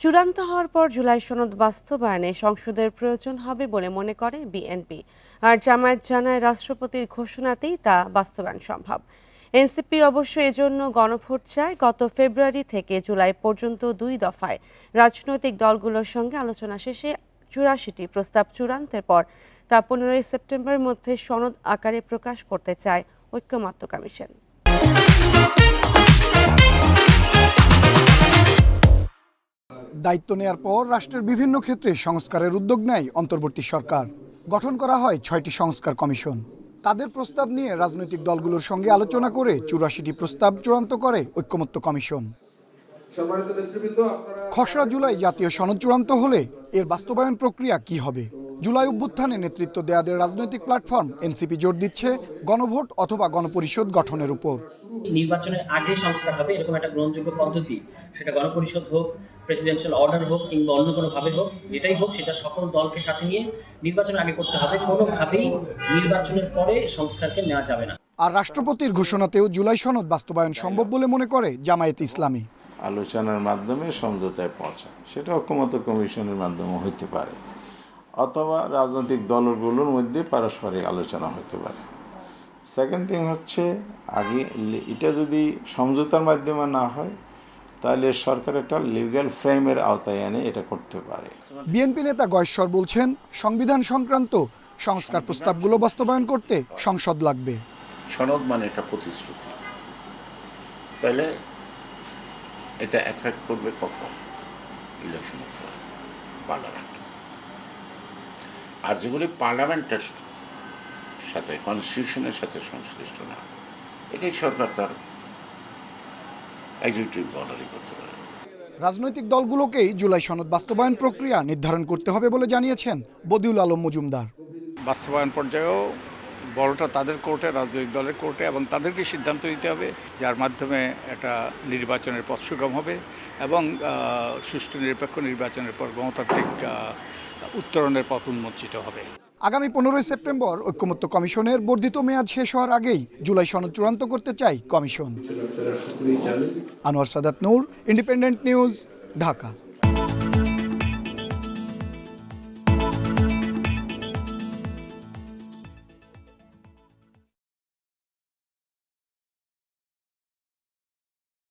চূড়ান্ত হওয়ার পর জুলাই সনদ বাস্তবায়নে সংসদের প্রয়োজন হবে বলে মনে করে বিএনপি। আর জামায়াত জানায় রাষ্ট্রপতির ঘোষণাতেই তা বাস্তবায়ন সম্ভব। এনসিপি অবশ্য এজন্য গণভোট চায় গত ফেব্রুয়ারি থেকে জুলাই পর্যন্ত দুই দফায়। রাজনৈতিক দলগুলোর সঙ্গে আলোচনা শেষে চুরাশিটি প্রস্তাব চূড়ান্তের পর তা পনেরোই সেপ্টেম্বরের মধ্যে সনদ আকারে প্রকাশ করতে চায় ঐক্যমত্য কমিশন দায়িত্ব নেয়ার পর রাষ্ট্রের বিভিন্ন ক্ষেত্রে সংস্কারের উদ্যোগ নেয় অন্তর্বর্তী সরকার। গঠন করা হয় ছয়টি সংস্কার কমিশন। তাদের প্রস্তাব নিয়ে রাজনৈতিক দলগুলোর সঙ্গে আলোচনা করে চুরাশিটি প্রস্তাব চূড়ান্ত করে ঐক্যমত্য কমিশন। খসড়া জুলাই জাতীয় সনদ চূড়ান্ত হলে এর বাস্তবায়ন প্রক্রিয়া কি হবে? জুলাই অভ্যুত্থানে নেতৃত্ব দেয়াদের রাজনৈতিক প্ল্যাটফর্ম এনসিপি জোর দিচ্ছে গণভোট অথবা গণপরিষদ গঠনের উপর। নির্বাচনের আগে সংস্কার হবে এরকম একটা গ্রহণযোগ্য পদ্ধতি। সেটা গণপরিষদ হোক প্রেসিডেন্সিয়াল অর্ডার হোক কিংবা অন্য কোনোভাবে হোক যেটাই হোক সেটা সকল দলকে সাথে নিয়ে নির্বাচনের আগে করতে হবে। কোনোভাবেই নির্বাচনের পরে সংস্কারকে নেওয়া যাবে না। আর রাষ্ট্রপতির ঘোষণাতেও জুলাই সনদ বাস্তবায়ন সম্ভব বলে মনে করে জামায়াত ইসলামী। আলোচনার মাধ্যমে সমঝোতায় পৌঁছা সেটা ঐক্যমত্য কমিশনের মাধ্যমে হইতে পারে। অথবা রাজনৈতিক দলগুলোর মধ্যে পারস্পরিক আলোচনা হতে পারে। সেকেন্ড থিং হচ্ছে আগে এটা যদি সমঝোতার মাধ্যমে না হয় তাহলে সরকার একটা লিগ্যাল ফ্রেমের আওতায় এনে এটা করতে পারে। বিএনপি নেতা গয়েশ্বর বলছেন সংবিধান সংক্রান্ত সংস্কার প্রস্তাবগুলো বাস্তবায়ন করতে সংসদ লাগবে। সনদ মানে এটা প্রতিশ্রুতি। তাহলে এটা এফেক্ট করবে কখন? ইলেকশনের পর পার্লামেন্ট আর যেগুলি পার্লামেন্টের সাথে কনস্টিটিউশনের সাথে সংশ্লিষ্ট না। এটাই সরকার তার এক্সিকিউটিভ বর্ডারই করতে পারে। রাজনৈতিক দলগুলোকেই জুলাই সনদ বাস্তবায়ন প্রক্রিয়া নির্ধারণ করতে হবে বলে জানিয়েছেন বদিউল আলম মজুমদার। বাস্তবায়ন পর্যায়েও বড়টা তাদের কোর্টে, রাজনৈতিক দলের কোর্টে, এবং তাদেরকে সিদ্ধান্ত নিতে হবে, যার মাধ্যমে একটা নির্বাচনের পথ সুগম হবে এবং সুষ্ঠু নিরপেক্ষ নির্বাচনের পর গণতান্ত্রিক উত্তরণের পথ উন্মোচিত হবে। আগামী পনেরোই সেপ্টেম্বর ঐক্যমত্য কমিশনের বর্ধিত মেয়াদ শেষ হওয়ার আগেই জুলাই সনদ চূড়ান্ত করতে চাই commission. Anwar Sadat Noor, independent news, Dhaka.